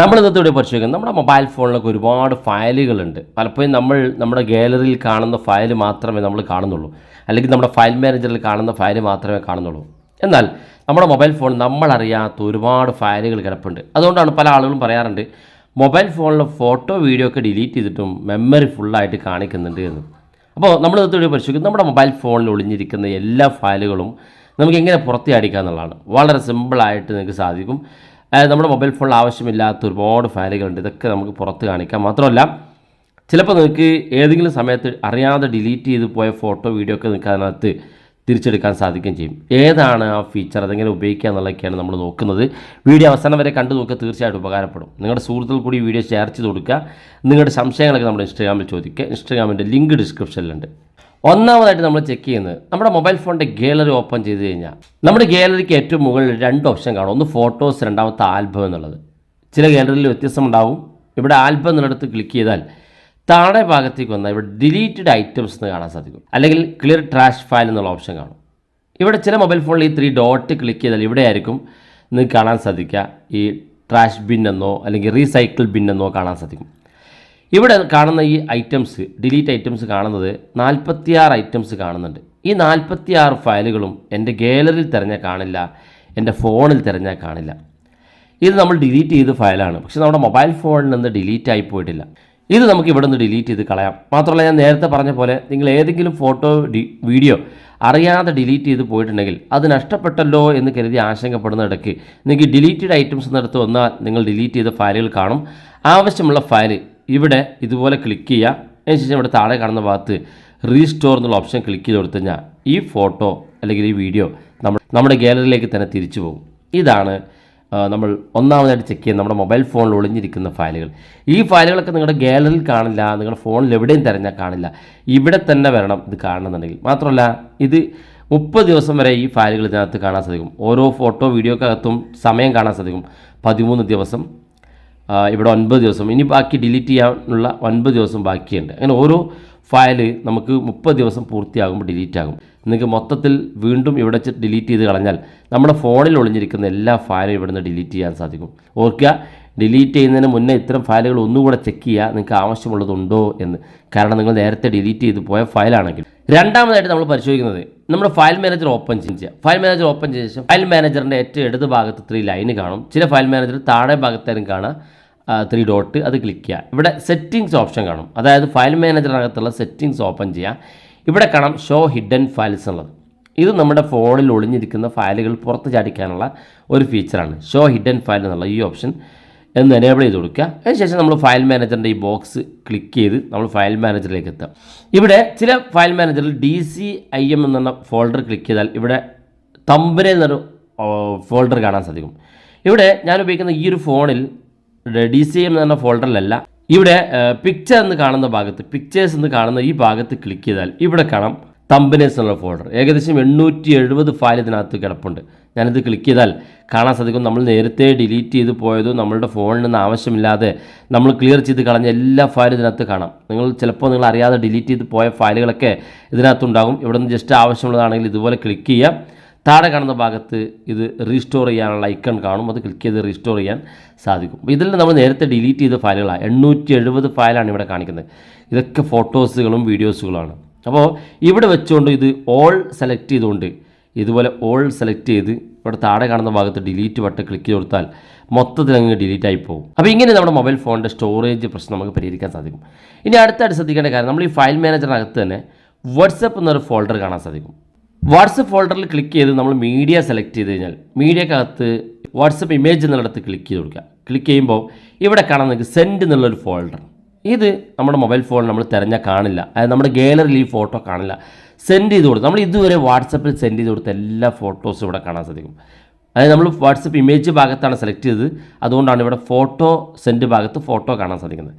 നമ്മൾ ഇന്നത്തെ ഇവിടെ പരിശോധിക്കുന്നത് നമ്മുടെ മൊബൈൽ ഫോണിലൊക്കെ ഒരുപാട് ഫയലുകളുണ്ട്. പലപ്പോഴും നമ്മൾ നമ്മുടെ ഗാലറിയിൽ കാണുന്ന ഫയൽ മാത്രമേ നമ്മൾ കാണുന്നുള്ളൂ. അല്ലെങ്കിൽ നമ്മുടെ ഫയൽ മാനേജറിൽ കാണുന്ന ഫയൽ മാത്രമേ കാണുന്നുള്ളൂ. എന്നാൽ നമ്മുടെ മൊബൈൽ ഫോൺ നമ്മളറിയാത്ത ഒരുപാട് ഫയലുകൾ കിടപ്പുണ്ട്. അതുകൊണ്ടാണ് പല ആളുകളും പറയാറുണ്ട് മൊബൈൽ ഫോണിലെ ഫോട്ടോ വീഡിയോ ഒക്കെ ഡിലീറ്റ് ചെയ്തിട്ടും മെമ്മറി ഫുള്ളായിട്ട് കാണിക്കുന്നുണ്ട് എന്ന്. അപ്പോൾ നമ്മൾ ഇന്നത്തെ വീഡിയോ പരിശോധിക്കുന്നത് നമ്മുടെ മൊബൈൽ ഫോണിൽ ഒളിഞ്ഞിരിക്കുന്ന എല്ലാ ഫയലുകളും നമുക്ക് എങ്ങനെ പുറത്തിയടിക്കുക എന്നുള്ളതാണ്. വളരെ സിമ്പിളായിട്ട് നിങ്ങൾക്ക് സാധിക്കും. നമ്മുടെ മൊബൈൽ ഫോണിൽ ആവശ്യമില്ലാത്ത ഒരുപാട് ഫയലുകളുണ്ട്. ഇതൊക്കെ നമുക്ക് പുറത്ത് കാണിക്കാം. മാത്രമല്ല ചിലപ്പോൾ നിങ്ങൾക്ക് ഏതെങ്കിലും സമയത്ത് അറിയാതെ ഡിലീറ്റ് ചെയ്ത് പോയ ഫോട്ടോ വീഡിയോ ഒക്കെ നിങ്ങൾക്ക് അതിനകത്ത് തിരിച്ചെടുക്കാൻ സാധിക്കുകയും ചെയ്യും. ഏതാണ് ആ ഫീച്ചർ അതെങ്ങനെ ഉപയോഗിക്കുക എന്നുള്ളതൊക്കെയാണ് നമ്മൾ നോക്കുന്നത്. വീഡിയോ അവസാനം വരെ കണ്ടു നോക്കുക തീർച്ചയായിട്ടും ഉപകാരപ്പെടും. നിങ്ങളുടെ സുഹൃത്തുക്കൾ കൂടി വീഡിയോ ഷെയർ ചെയ്ത് കൊടുക്കുക. നിങ്ങളുടെ സംശയങ്ങളൊക്കെ നമ്മുടെ ഇൻസ്റ്റാഗ്രാമിൽ ചോദിക്കുക. ഇൻസ്റ്റാഗ്രാമിന്റെ ലിങ്ക് ഡിസ്ക്രിപ്ഷനിലുണ്ട് ഒന്നാമതായിട്ട് നമ്മൾ ചെക്ക് ചെയ്യുന്നത് നമ്മുടെ മൊബൈൽ ഫോണിന്റെ ഗാലറി ഓപ്പൺ ചെയ്ത് കഴിഞ്ഞാൽ നമ്മുടെ ഗാലറിക്ക് ഏറ്റവും മുകളിൽ രണ്ട് ഓപ്ഷൻ കാണും. ഒന്ന് ഫോട്ടോസ് രണ്ടാമത്തെ ആൽബം എന്നുള്ളത്. ചില ഗാലറിയിൽ വ്യത്യസ്തമുണ്ടാവും ഇവിടെ ആൽബം എന്നുള്ളിടത്ത് ക്ലിക്ക് ചെയ്താൽ താഴെ ഭാഗത്തേക്ക് വന്നാൽ ഇവിടെ ഡിലീറ്റഡ് ഐറ്റംസ് എന്ന് കാണാൻ സാധിക്കും. അല്ലെങ്കിൽ ക്ലിയർ ട്രാഷ് ഫയൽ എന്നുള്ള ഓപ്ഷൻ കാണും. ഇവിടെ ചില മൊബൈൽ ഫോണിൽ ഈ ത്രീ ഡോട്ട് ക്ലിക്ക് ചെയ്താൽ ഇവിടെ ആയിരിക്കും നിങ്ങൾക്ക് കാണാൻ സാധിക്കുക. ഈ ട്രാഷ് ബിൻ എന്നോ അല്ലെങ്കിൽ റീസൈക്കിൾ ബിൻ എന്നോ കാണാൻ സാധിക്കും. ഇവിടെ കാണുന്ന ഈ ഐറ്റംസ് ഡിലീറ്റ് ഐറ്റംസ് കാണുന്നത് നാൽപ്പത്തിയാറ് ഐറ്റംസ് കാണുന്നുണ്ട്. ഈ നാൽപ്പത്തിയാറ് ഫയലുകളും എന്റെ ഗാലറിയിൽ തിരഞ്ഞാൽ കാണില്ല എന്റെ ഫോണിൽ തിരഞ്ഞാൽ കാണില്ല. ഇത് നമ്മൾ ഡിലീറ്റ് ചെയ്ത ഫയലാണ്. പക്ഷേ നമ്മുടെ മൊബൈൽ ഫോണിൽ നിന്ന് ഡിലീറ്റ് ആയി പോയിട്ടില്ല. ഇത് നമുക്ക് ഇവിടെ നിന്ന് ഡിലീറ്റ് ചെയ്ത് കളയാം. മാത്രമല്ല ഞാൻ നേരത്തെ പറഞ്ഞ പോലെ നിങ്ങൾ ഏതെങ്കിലും ഫോട്ടോ വീഡിയോ അറിയാതെ ഡിലീറ്റ് ചെയ്ത് പോയിട്ടുണ്ടെങ്കിൽ അത് നഷ്ടപ്പെട്ടല്ലോ എന്ന് കരുതി ആശങ്കപ്പെടുന്ന ഇടയ്ക്ക് നിങ്ങൾക്ക് ഡിലീറ്റഡ് ഐറ്റംസ് എന്നിടത്ത് വന്നാൽ നിങ്ങൾ ഡിലീറ്റ് ചെയ്ത ഫയലുകൾ കാണും. ആവശ്യമുള്ള ഫയൽ ഇവിടെ ഇതുപോലെ ക്ലിക്ക് ചെയ്യുക അതിനുശേഷം ഇവിടെ താഴെ കാണുന്ന ഭാഗത്ത് റീസ്റ്റോർ എന്നുള്ള ഓപ്ഷൻ ക്ലിക്ക് ചെയ്ത് കൊടുത്തു കഴിഞ്ഞാൽ ഈ ഫോട്ടോ അല്ലെങ്കിൽ ഈ വീഡിയോ നമ്മൾ നമ്മുടെ ഗാലറിയിലേക്ക് തന്നെ തിരിച്ചു പോകും. ഇതാണ് നമ്മൾ ഒന്നാമതായിട്ട് ചെക്ക് ചെയ്യുന്ന നമ്മുടെ മൊബൈൽ ഫോണിൽ ഒളിഞ്ഞിരിക്കുന്ന ഫയലുകൾ. ഈ ഫയലുകളൊക്കെ നിങ്ങളുടെ ഗാലറിയിൽ കാണില്ല നിങ്ങളുടെ ഫോണിൽ എവിടെയും തിരഞ്ഞാൽ കാണില്ല. ഇവിടെ തന്നെ വരണം ഇത് കാണണമെന്നുണ്ടെങ്കിൽ. മാത്രമല്ല ഇത് മുപ്പത് ദിവസം വരെ ഈ ഫയലുകൾ ഇതിനകത്ത് കാണാൻ സാധിക്കും. ഓരോ ഫോട്ടോ വീഡിയോക്കകത്തും സമയം കാണാൻ സാധിക്കും. പതിമൂന്ന് ദിവസം ഇവിടെ ഒൻപത് ദിവസം. ഇനി ബാക്കി ഡിലീറ്റ് ചെയ്യാനുള്ള ഒൻപത് ദിവസം ബാക്കിയുണ്ട്. അങ്ങനെ ഓരോ ഫയൽ നമുക്ക് മുപ്പത് ദിവസം പൂർത്തിയാകുമ്പോൾ ഡിലീറ്റ് ആകും. നിങ്ങൾക്ക് മൊത്തത്തിൽ വീണ്ടും ഇവിടെ ഡിലീറ്റ് ചെയ്ത് കളഞ്ഞാൽ നമ്മുടെ ഫോണിൽ ഒളിഞ്ഞിരിക്കുന്ന എല്ലാ ഫയലും ഇവിടെ നിന്ന് ഡിലീറ്റ് ചെയ്യാൻ സാധിക്കും. ഓർക്കുക ഡിലീറ്റ് ചെയ്യുന്നതിന് മുന്നേ ഇത്തരം ഫയലുകൾ ഒന്നുകൂടെ ചെക്ക് ചെയ്യുക നിങ്ങൾക്ക് ആവശ്യമുള്ളതുണ്ടോ എന്ന്. കാരണം നിങ്ങൾ നേരത്തെ ഡിലീറ്റ് ചെയ്ത് പോയ ഫയലാണെങ്കിൽ. രണ്ടാമതായിട്ട് നമ്മൾ പരിശോധിക്കുന്നത് നമ്മുടെ ഫയൽ മാനേജർ ഓപ്പൺ ചെയ്യുക. ഫയൽ മാനേജർ ഓപ്പൺ ചെയ്ത ശേഷം ഫയൽ മാനേജറിന്റെ ഏറ്റവും ഇടത് ഭാഗത്ത് ത്രീ ലൈന് കാണും. ചില ഫയൽ മാനേജർ താഴെ ഭാഗത്തായാലും കാണാം. ത്രീ ഡോട്ട് അത് ക്ലിക്ക് ചെയ്യുക ഇവിടെ സെറ്റിങ്സ് ഓപ്ഷൻ കാണും. അതായത് ഫയൽ മാനേജറിനകത്തുള്ള സെറ്റിങ്സ് ഓപ്പൺ ചെയ്യുക ഇവിടെ കാണാം ഷോ ഹിഡൻ ഫയൽസ് എന്നുള്ളത്. ഇത് നമ്മുടെ ഫോണിൽ ഒളിഞ്ഞിരിക്കുന്ന ഫയലുകൾ പുറത്ത് ചാടിക്കാനുള്ള ഒരു ഫീച്ചറാണ് ഷോ ഹിഡൻ ഫയൽ എന്നുള്ള ഈ ഓപ്ഷൻ എന്ന് എനേബിൾ ചെയ്ത് കൊടുക്കുക. അതിനുശേഷം നമ്മൾ ഫയൽ മാനേജറിന്റെ ഈ ബോക്സ് ക്ലിക്ക് ചെയ്ത് നമ്മൾ ഫയൽ മാനേജറിലേക്ക് എത്താം ഇവിടെ ചില ഫയൽ മാനേജറിൽ ഡി സി ഐ എം എന്ന ഫോൾഡർ ക്ലിക്ക് ചെയ്താൽ ഇവിടെ തമ്പനെ എന്നൊരു ഫോൾഡർ കാണാൻ സാധിക്കും. ഇവിടെ ഞാൻ ഉപയോഗിക്കുന്ന ഈ ഒരു ഫോണിൽ ഡി സി എം എന്ന് പറഞ്ഞ ഫോൾഡറിലല്ല ഇവിടെ പിക്ചർ എന്ന് കാണുന്ന ഭാഗത്ത് പിക്ചേഴ്സ് എന്ന് കാണുന്ന ഈ ഭാഗത്ത് ക്ലിക്ക് ചെയ്താൽ ഇവിടെ കാണാം തമ്പനേഴ്സ് എന്നുള്ള ഫോൾഡർ ഏകദേശം എണ്ണൂറ്റി എഴുപത് ഫയൽ ഇതിനകത്ത് കിടപ്പുണ്ട്. ഞാനിത് ക്ലിക്ക് ചെയ്താൽ കാണാൻ സാധിക്കും നമ്മൾ നേരത്തെ ഡിലീറ്റ് ചെയ്ത് പോയതോ നമ്മളുടെ ഫോണിൽ നിന്ന് ആവശ്യമില്ലാതെ നമ്മൾ ക്ലിയർ ചെയ്ത് കളഞ്ഞ എല്ലാ ഫയലും ഇതിനകത്ത് കാണാം. നിങ്ങൾ ചിലപ്പോൾ നിങ്ങൾ അറിയാതെ ഡിലീറ്റ് ചെയ്ത് പോയ ഫയലുകളൊക്കെ ഇതിനകത്തുണ്ടാകും ഇവിടെ നിന്ന് ജസ്റ്റ് ആവശ്യമുള്ളതാണെങ്കിൽ ഇതുപോലെ ക്ലിക്ക് ചെയ്യാം. താഴെ കാണുന്ന ഭാഗത്ത് ഇത് റീസ്റ്റോർ ചെയ്യാനുള്ള ഐക്കൺ കാണും. അത് ക്ലിക്ക് ചെയ്ത് റീസ്റ്റോർ ചെയ്യാൻ സാധിക്കും. ഇതിൽ നമ്മൾ നേരത്തെ ഡിലീറ്റ് ചെയ്ത ഫയലുകളാണ് എണ്ണൂറ്റി എഴുപത് ഫയലാണ് ഇവിടെ കാണിക്കുന്നത്. ഇതൊക്കെ ഫോട്ടോസുകളും വീഡിയോസുകളാണ് അപ്പോൾ ഇവിടെ വെച്ചുകൊണ്ട് ഇത് ഓൾ സെലക്ട് ചെയ്തുകൊണ്ട് ഇതുപോലെ ഓൾ സെലക്ട് ചെയ്ത് ഇവിടെ താഴെ കാണുന്ന ഭാഗത്ത് ഡിലീറ്റ് ബട്ടൺ ക്ലിക്ക് ചെയ്ത് കൊടുത്താൽ മൊത്തത്തിൽ അങ്ങ് ഡിലീറ്റ് ആയി പോകും. അപ്പോൾ ഇങ്ങനെ നമ്മുടെ മൊബൈൽ ഫോണിന്റെ സ്റ്റോറേജ് പ്രശ്നം നമുക്ക് പരിഹരിക്കാൻ സാധിക്കും. ഇനി അടുത്തായിട്ട് ശ്രദ്ധിക്കേണ്ട കാര്യം നമ്മൾ ഈ ഫയൽ മാനേജറിനകത്ത് തന്നെ വാട്സപ്പ് എന്നൊരു ഫോൾഡർ കാണാൻ സാധിക്കും. വാട്സപ്പ് ഫോൾഡറിൽ ക്ലിക്ക് ചെയ്ത് നമ്മൾ മീഡിയ സെലക്ട് ചെയ്ത് കഴിഞ്ഞാൽ മീഡിയക്കകത്ത് വാട്സപ്പ് ഇമേജ് എന്നുള്ളിടത്ത് ക്ലിക്ക് ചെയ്ത് കൊടുക്കുക. ക്ലിക്ക് ചെയ്യുമ്പോൾ ഇവിടെ കാണാൻ നിങ്ങൾക്ക് സെൻഡ് എന്നുള്ളൊരു ഫോൾഡർ ഇത് നമ്മുടെ മൊബൈൽ ഫോൺ നമ്മൾ തിരഞ്ഞാൽ കാണില്ല. അതായത് നമ്മുടെ ഗാലറിയിൽ ഈ ഫോട്ടോ കാണില്ല. സെൻഡ് ചെയ്ത് കൊടുത്ത് നമ്മൾ ഇതുവരെ വാട്സപ്പിൽ സെൻഡ് ചെയ്ത് കൊടുത്ത എല്ലാ ഫോട്ടോസും ഇവിടെ കാണാൻ സാധിക്കും. അതായത് നമ്മൾ വാട്സപ്പ് ഇമേജ് ഭാഗത്താണ് സെലക്ട് ചെയ്തത്. അതുകൊണ്ടാണ് ഇവിടെ ഫോട്ടോ സെൻഡ് ഭാഗത്ത് ഫോട്ടോ കാണാൻ സാധിക്കുന്നത്.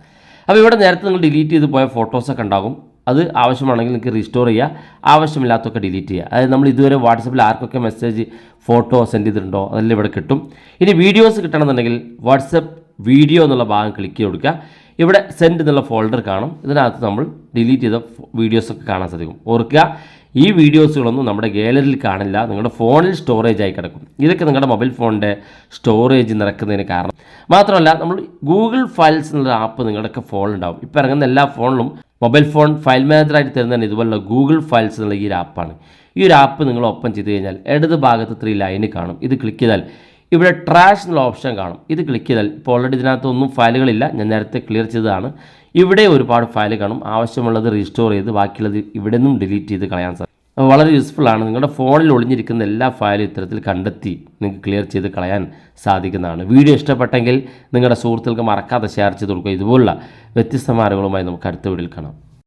അപ്പോൾ ഇവിടെ നേരത്തെ നിങ്ങൾ ഡിലീറ്റ് ചെയ്ത് പോയ ഫോട്ടോസൊക്കെ ഉണ്ടാകും. അത് ആവശ്യമാണെങ്കിൽ നിങ്ങൾക്ക് റീസ്റ്റോർ ചെയ്യുക ആവശ്യമില്ലാത്തൊക്കെ ഡിലീറ്റ് ചെയ്യുക അതായത് നമ്മൾ ഇതുവരെ വാട്സപ്പിൽ ആർക്കൊക്കെ മെസ്സേജ് ഫോട്ടോ സെൻഡ് ചെയ്തിട്ടുണ്ടോ? അതെല്ലാം ഇവിടെ കിട്ടും. ഇനി വീഡിയോസ് കിട്ടണമെന്നുണ്ടെങ്കിൽ വാട്സപ്പ് വീഡിയോ എന്നുള്ള ഭാഗം ക്ലിക്ക് ചെയ്ത് കൊടുക്കുക. ഇവിടെ സെൻഡ് എന്നുള്ള ഫോൾഡർ കാണും. ഇതിനകത്ത് നമ്മൾ ഡിലീറ്റ് ചെയ്ത വീഡിയോസൊക്കെ കാണാൻ സാധിക്കും. ഓർക്കുക ഈ വീഡിയോസുകളൊന്നും നമ്മുടെ ഗാലറിയിൽ കാണില്ല. നിങ്ങളുടെ ഫോണിൽ സ്റ്റോറേജ് ആയി കിടക്കും. ഇതൊക്കെ നിങ്ങളുടെ മൊബൈൽ ഫോണിന്റെ സ്റ്റോറേജ് നിറക്കുന്നതിന് കാരണം. മാത്രമല്ല നമ്മൾ ഗൂഗിൾ ഫയൽസ് എന്നുള്ള ആപ്പ് നിങ്ങളുടെയൊക്കെ ഫോണിലുണ്ടാവും ഇപ്പോൾ ഇറങ്ങുന്ന എല്ലാ ഫോണിലും മൊബൈൽ ഫോൺ ഫയൽ മാനേജറായിട്ട് തരുന്നതാണ് ഇതുപോലുള്ള ഗൂഗിൾ ഫയൽസ് എന്നുള്ള ഈ ഒരു ആപ്പാണ്. ഈ ഒരു ആപ്പ് നിങ്ങൾ ഓപ്പൺ ചെയ്ത് കഴിഞ്ഞാൽ ഇടത് ഭാഗത്ത് ത്രീ ലൈന് കാണും. ഇത് ക്ലിക്ക് ചെയ്താൽ ഇവിടെ ട്രാഷ് എന്നുള്ള ഓപ്ഷൻ കാണും. ഇത് ക്ലിക്ക് ചെയ്താൽ ഇപ്പോൾ ഓൾറെഡി ഇതിനകത്തൊന്നും ഫയലുകളില്ല ഞാൻ നേരത്തെ ക്ലിയർ ചെയ്തതാണ്. ഇവിടെ ഒരുപാട് ഫയൽ കാണും. ആവശ്യമുള്ളത് റീസ്റ്റോർ ചെയ്ത് ബാക്കിയുള്ളത് ഇവിടെ നിന്നും ഡിലീറ്റ് ചെയ്ത് കളയാൻ സാധിക്കും. വളരെ യൂസ്ഫുൾ ആണ്. നിങ്ങളുടെ ഫോണിൽ ഒളിഞ്ഞിരിക്കുന്ന എല്ലാ ഫയലും ഇത്തരത്തിൽ കണ്ടെത്തി നിങ്ങൾക്ക് ക്ലിയർ ചെയ്ത് കളയാൻ സാധിക്കുന്നതാണ്. വീഡിയോ ഇഷ്ടപ്പെട്ടെങ്കിൽ നിങ്ങളുടെ സുഹൃത്തുക്കൾക്ക് മറക്കാതെ ഷെയർ ചെയ്ത് കൊടുക്കുക. ഇതുപോലുള്ള വ്യത്യസ്ത മാർഗങ്ങളുമായി നമുക്ക് അടുത്ത വീഡിയോയിൽ കാണാം.